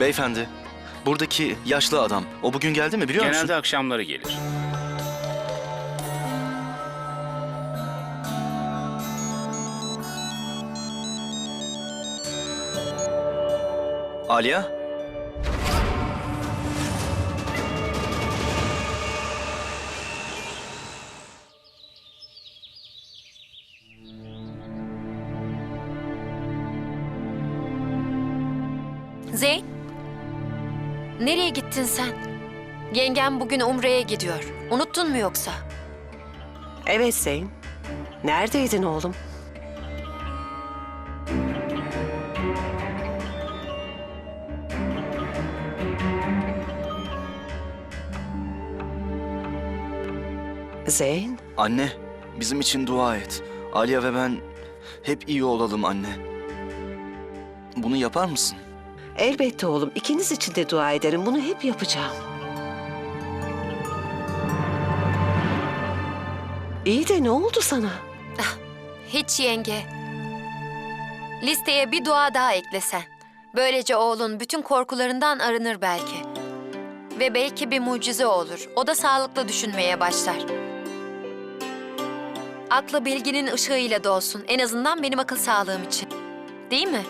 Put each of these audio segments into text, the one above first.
Beyefendi, buradaki yaşlı adam, o bugün geldi mi biliyor Genelde musun? akşamları gelir. Aliya? Zeyn? Nereye gittin sen? Yengem bugün Umre'ye gidiyor. Unuttun mu yoksa? Evet Zeyn. Neredeydin oğlum? Zeyn, Anne, bizim için dua et. Aliya ve ben hep iyi olalım anne. Bunu yapar mısın? Elbette oğlum. İkiniz için de dua ederim. Bunu hep yapacağım. İyi de ne oldu sana? Hiç yenge. Listeye bir dua daha eklesen. Böylece oğlun bütün korkularından arınır belki. Ve belki bir mucize olur. O da sağlıklı düşünmeye başlar. Aklı bilginin ışığıyla dolsun. En azından benim akıl sağlığım için. Değil mi?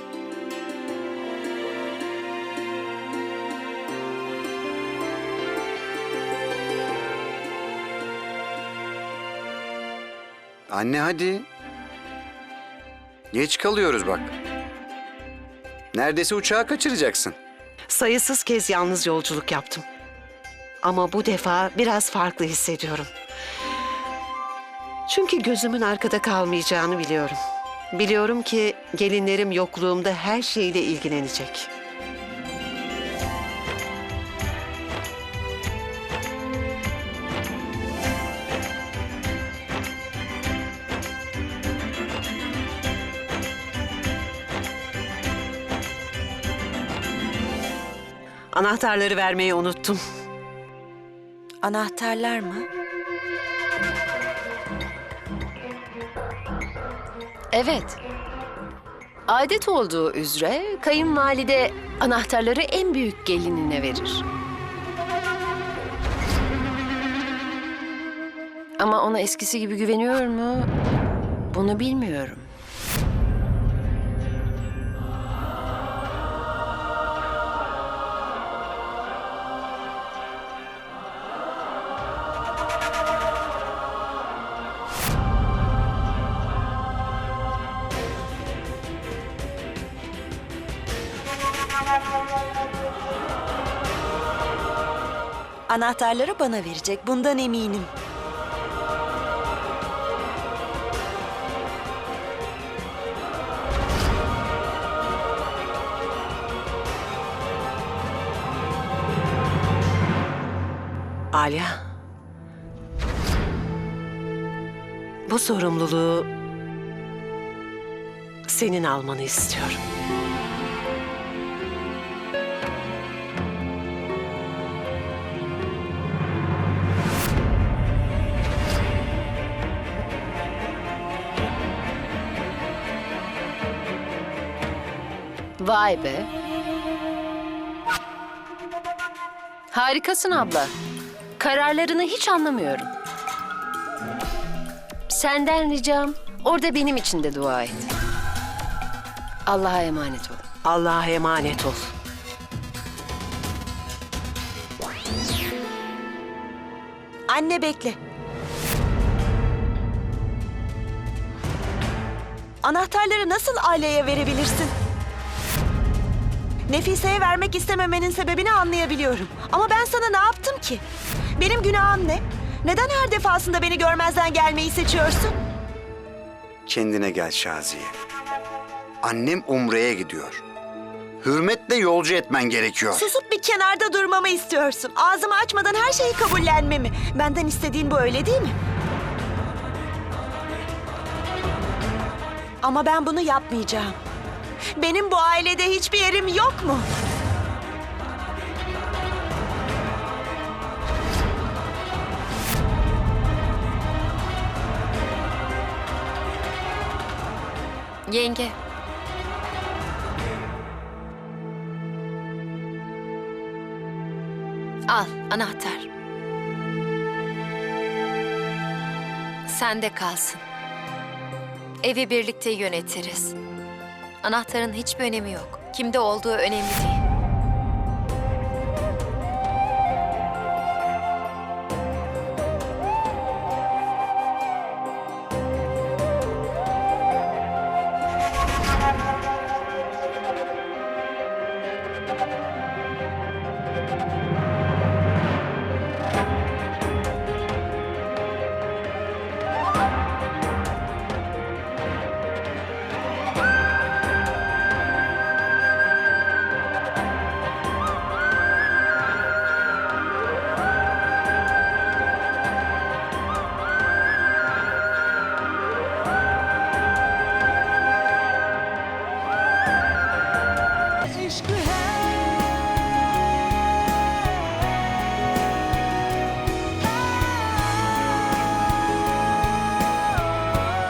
Anne hadi. Geç kalıyoruz bak. Neredeyse uçağı kaçıracaksın. Sayısız kez yalnız yolculuk yaptım. Ama bu defa biraz farklı hissediyorum. Çünkü gözümün arkada kalmayacağını biliyorum. Biliyorum ki gelinlerim yokluğumda her şeyle ilgilenecek. Anahtarları vermeyi unuttum. Anahtarlar mı? Evet. Adet olduğu üzere kayınvalide anahtarları en büyük gelinine verir. Ama ona eskisi gibi güveniyor mu? Bunu bilmiyorum. Anahtarları bana verecek. Bundan eminim. Alya. Bu sorumluluğu senin almanı istiyorum. Vay be. Harikasın abla. Kararlarını hiç anlamıyorum. Senden ricam orada benim için de dua et. Allah'a emanet ol. Allah'a emanet ol. Anne bekle. Anahtarları nasıl aileye verebilirsin? Nefise'ye vermek istememenin sebebini anlayabiliyorum. Ama ben sana ne yaptım ki? Benim günahım ne? Neden her defasında beni görmezden gelmeyi seçiyorsun? Kendine gel Şaziye. Annem Umre'ye gidiyor. Hürmetle yolcu etmen gerekiyor. Susup bir kenarda durmamı istiyorsun. Ağzımı açmadan her şeyi kabullenmemi. Benden istediğin bu öyle değil mi? Ama ben bunu yapmayacağım. Benim bu ailede hiçbir yerim yok mu? Yenge. Al anahtar. Sende kalsın. Evi birlikte yönetiriz. Anahtarın hiçbir önemi yok. Kimde olduğu önemli değil.